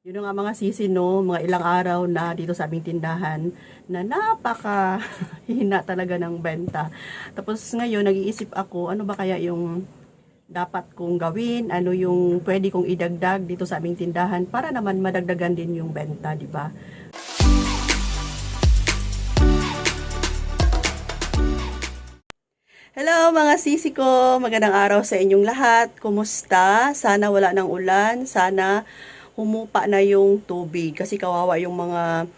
Yun nga mga sisi no, mga ilang araw na dito sa aming tindahan na napaka hina talaga ng benta. Tapos ngayon nag-iisip ako ano ba kaya yung dapat kong gawin, ano yung pwede kong idagdag dito sa aming tindahan para naman madagdagan din yung benta, di ba? Hello mga sisi ko, magandang araw sa inyong lahat. Kumusta? Sana wala ng ulan, sana humupa na yung tubig kasi kawawa yung mga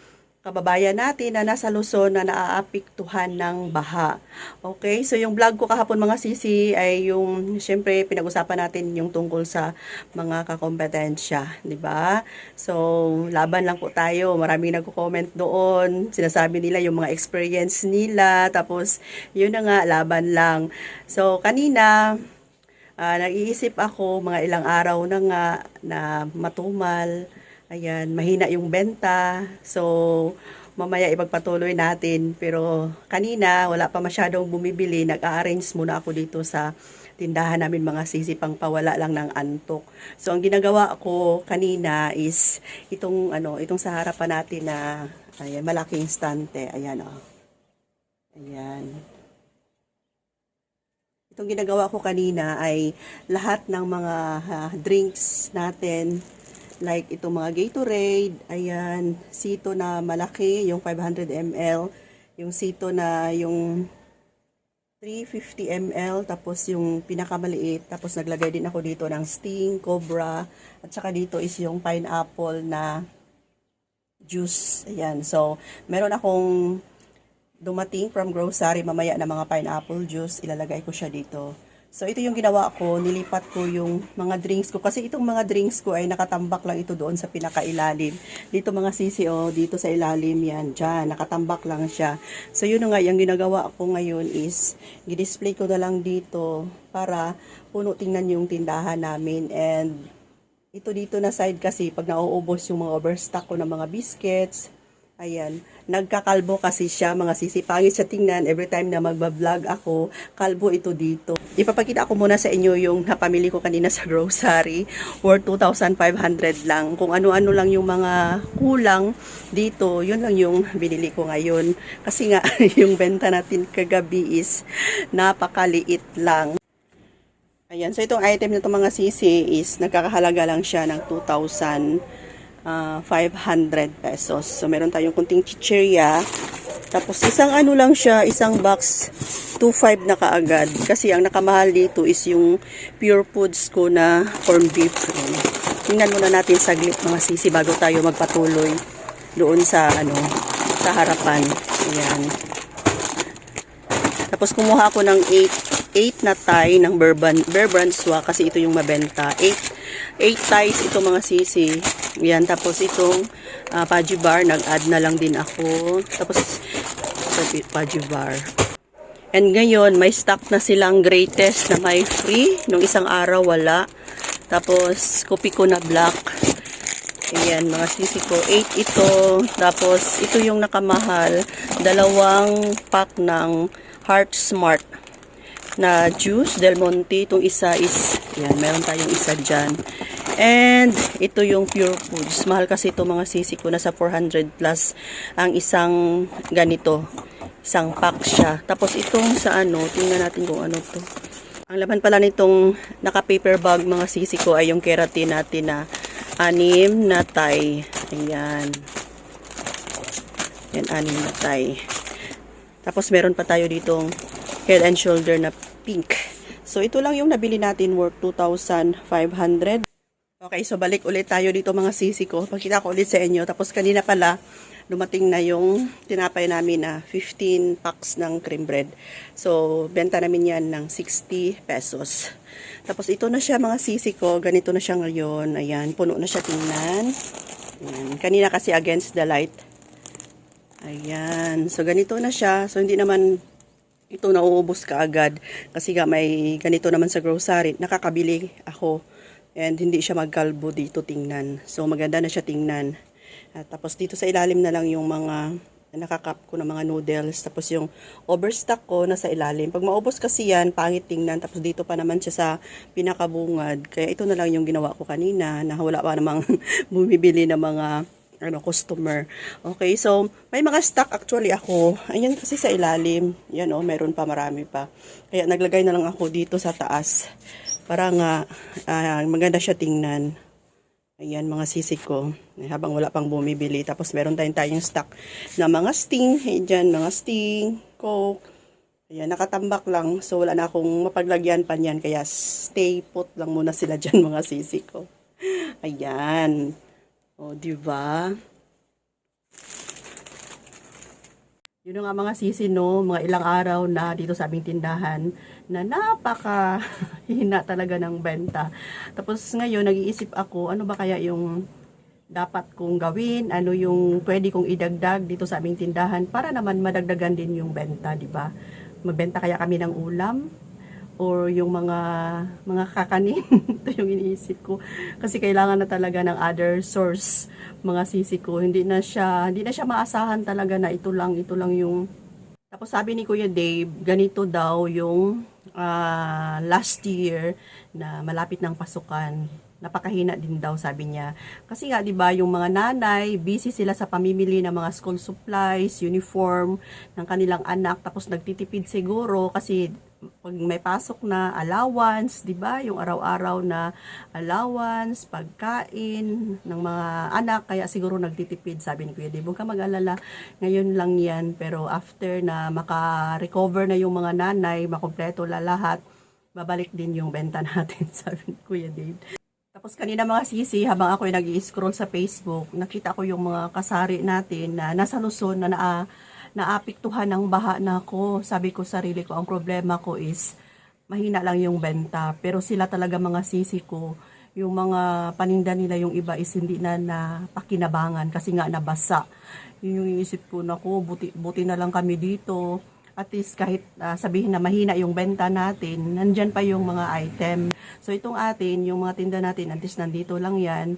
kababayan natin na nasa Luzon na naaapektuhan ng baha. Okay, so yung vlog ko kahapon mga sisi ay yung syempre pinag-usapan natin yung tungkol sa mga kakompetensya, di ba? So, laban lang po tayo. Maraming nagko-comment doon. Sinasabi nila yung mga experience nila. Tapos, yun na nga, laban lang. So, kanina, Ah, nag-iisip ako mga ilang araw na nga na matumal. Ayan, mahina yung benta. So, mamaya ipagpatuloy natin. Pero kanina, wala pa masyadong bumibili. Nag-arrange muna ako dito sa tindahan namin mga sisi pang pawala lang ng antok. So, ang ginagawa ko kanina is itong, ano, itong sa harapan natin na ayan, malaking stante. Ayan, oh. Ayan. Itong ginagawa ko kanina ay lahat ng mga ah, drinks natin, like itong mga Gatorade, ayan, sito na malaki, yung 500 ml, yung sito na yung 350 ml, tapos yung pinakamaliit, tapos naglagay din ako dito ng Sting, Cobra, at saka dito is yung pineapple na juice. Ayan, so meron akong dumating from grocery mamaya na mga pineapple juice, ilalagay ko siya dito. So, ito yung ginawa ko, nilipat ko yung mga drinks ko. Kasi itong mga drinks ko ay nakatambak lang ito doon sa pinakailalim. Dito mga sisi, oh, dito sa ilalim yan, dyan, nakatambak lang siya. So, yun nga, yung ginagawa ko ngayon is, gidisplay ko na lang dito para puno tingnan yung tindahan namin. And, ito dito na side kasi, pag nauubos yung mga overstock ko ng mga biscuits, Ayan, nagkakalbo kasi siya, mga sisipangit siya tingnan every time na magbablog ako, kalbo ito dito. Ipapakita ko muna sa inyo yung napamili ko kanina sa grocery, worth 2,500 lang. Kung ano-ano lang yung mga kulang dito, yun lang yung binili ko ngayon. Kasi nga, yung benta natin kagabi is napakaliit lang. Ayan, so itong item na ito mga sisi is nagkakahalaga lang siya ng 2,000 ah, 500 pesos. So, meron tayong kunting chichirya. Tapos, isang ano lang siya, isang box, 2.5 na kaagad. Kasi, ang nakamahal dito is yung pure foods ko na corned beef. Tingnan muna natin saglit mga sisi bago tayo magpatuloy doon sa, ano, sa harapan. Ayan. Tapos, kumuha ako ng 8, 8 na tie ng Bear, Bear Branswa kasi ito yung mabenta. 8, 8 ties ito mga sisi. Yan, tapos itong uh, Paji Bar, nag-add na lang din ako. Tapos, ito, Paji Bar. And ngayon, may stock na silang greatest na may free. Nung isang araw, wala. Tapos, kopi ko na black. Ayan, mga sisi ko. 8 ito. Tapos, ito yung nakamahal. Dalawang pack ng Heart Smart na juice Del Monte. Itong isa is, yan, meron tayong isa dyan. And, ito yung pure foods. Mahal kasi ito mga sisi ko. Nasa 400 plus ang isang ganito. Isang pack siya. Tapos itong sa ano, tingnan natin kung ano to. Ang laman pala nitong naka-paper bag mga sisi ko ay yung keratin natin na anim na tie. Ayan. Yan, anim na tie. Tapos meron pa tayo ditong head and shoulder na pink. So ito lang yung nabili natin worth 2,500. Okay, so balik ulit tayo dito mga sisi ko. Pakita ko ulit sa inyo. Tapos kanina pala, dumating na yung tinapay namin na 15 packs ng cream bread. So, benta namin yan ng 60 pesos. Tapos ito na siya mga sisi ko. Ganito na siya ngayon. Ayan, puno na siya tingnan. Ayan. Kanina kasi against the light. Ayan. So, ganito na siya. So, hindi naman ito nauubos ka agad. Kasi nga may ganito naman sa grocery. Nakakabili ako. And hindi siya magkalbo dito tingnan. So, maganda na siya tingnan. At tapos dito sa ilalim na lang yung mga nakakap ko ng mga noodles. Tapos yung overstock ko nasa ilalim. Pag maubos kasi yan, pangit tingnan. Tapos dito pa naman siya sa pinakabungad. Kaya ito na lang yung ginawa ko kanina na wala pa namang bumibili ng mga ano, customer. Okay, so may mga stock actually ako. Ayan kasi sa ilalim. Yan oh, meron pa marami pa. Kaya naglagay na lang ako dito sa taas. Para nga ah, maganda siya tingnan. Ayan, mga sisig ko. Eh, Habang wala pang bumibili. Tapos meron tayong tayong stock na mga sting. Ayan, mga sting, coke. Ayan, nakatambak lang. So, wala na akong mapaglagyan pa niyan. Kaya stay put lang muna sila dyan, mga sisig ko. Ayan. O, di ba? Yun nga mga sisi, no? Mga ilang araw na dito sa aming tindahan na napaka hina talaga ng benta. Tapos ngayon, nag-iisip ako, ano ba kaya yung dapat kong gawin, ano yung pwede kong idagdag dito sa aming tindahan para naman madagdagan din yung benta, di ba? Magbenta kaya kami ng ulam or yung mga mga kakanin. Ito yung iniisip ko. Kasi kailangan na talaga ng other source mga sisi ko. Hindi na siya, hindi na siya maasahan talaga na ito lang, ito lang yung tapos sabi ni Kuya Dave, ganito daw yung ah, last year na malapit ng pasukan. Napakahina din daw sabi niya. Kasi nga 'di ba yung mga nanay, busy sila sa pamimili ng mga school supplies, uniform ng kanilang anak tapos nagtitipid siguro kasi pag may pasok na allowance, 'di ba? Yung araw-araw na allowance, pagkain ng mga anak kaya siguro nagtitipid sabi ni Kuya Dave. Huwag ka mag-alala. Ngayon lang 'yan pero after na maka-recover na yung mga nanay, makompleto la lahat, babalik din yung benta natin sabi ni Kuya Dave. Tapos kanina mga sisi, habang ako ay nag scroll sa Facebook, nakita ko yung mga kasari natin na nasa Luzon na naa, naapektuhan ng baha na ako. Sabi ko sarili ko, ang problema ko is mahina lang yung benta. Pero sila talaga mga sisi ko, yung mga paninda nila yung iba is hindi na napakinabangan kasi nga nabasa. Yun yung iisip ko, naku, buti, buti na lang kami dito. At least kahit ah, sabihin na mahina yung benta natin, nandyan pa yung mga item. So itong atin, yung mga tinda natin, at least nandito lang yan,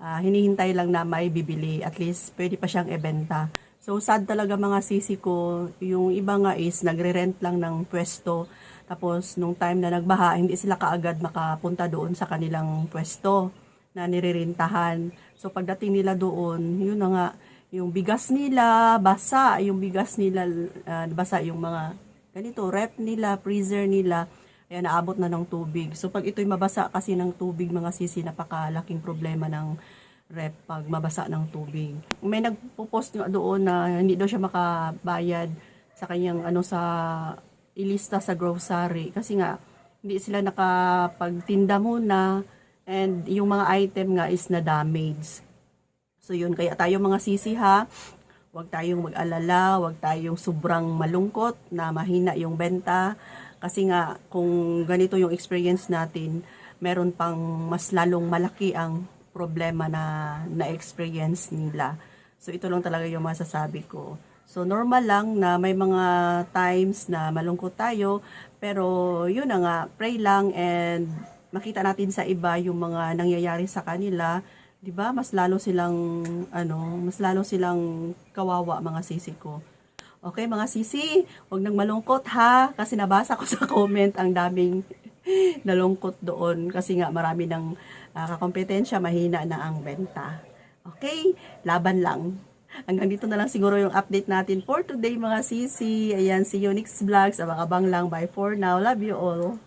ah, hinihintay lang na may bibili. At least pwede pa siyang ibenta. So sad talaga mga sisi ko, yung iba nga is nagre-rent lang ng pwesto. Tapos nung time na nagbaha, hindi sila kaagad makapunta doon sa kanilang pwesto na nirerentahan. So pagdating nila doon, yun na nga, yung bigas nila, basa, yung bigas nila, ah, basa yung mga ganito, rep nila, freezer nila, ayan, naabot na ng tubig. So pag ito'y mabasa kasi ng tubig, mga sisi, napakalaking problema ng rep pag mabasa ng tubig. May nagpo-post nga doon na hindi daw siya makabayad sa kanyang ano sa ilista sa grocery kasi nga hindi sila nakapagtinda muna and yung mga item nga is na damage. So yun, kaya tayo mga sisi ha, huwag tayong mag-alala, huwag tayong sobrang malungkot na mahina yung benta. Kasi nga, kung ganito yung experience natin, meron pang mas lalong malaki ang problema na na-experience nila. So ito lang talaga yung masasabi ko. So normal lang na may mga times na malungkot tayo, pero yun na nga, pray lang and makita natin sa iba yung mga nangyayari sa kanila 'di ba? Mas lalo silang ano, mas lalo silang kawawa mga sisi ko. Okay, mga sisi, huwag nang malungkot ha kasi nabasa ko sa comment ang daming nalungkot doon kasi nga marami ng uh, kakompetensya, mahina na ang benta. Okay, laban lang. Hanggang dito na lang siguro yung update natin for today mga sisi. Ayan, see you next vlogs. Abang-abang lang. Bye for now. Love you all.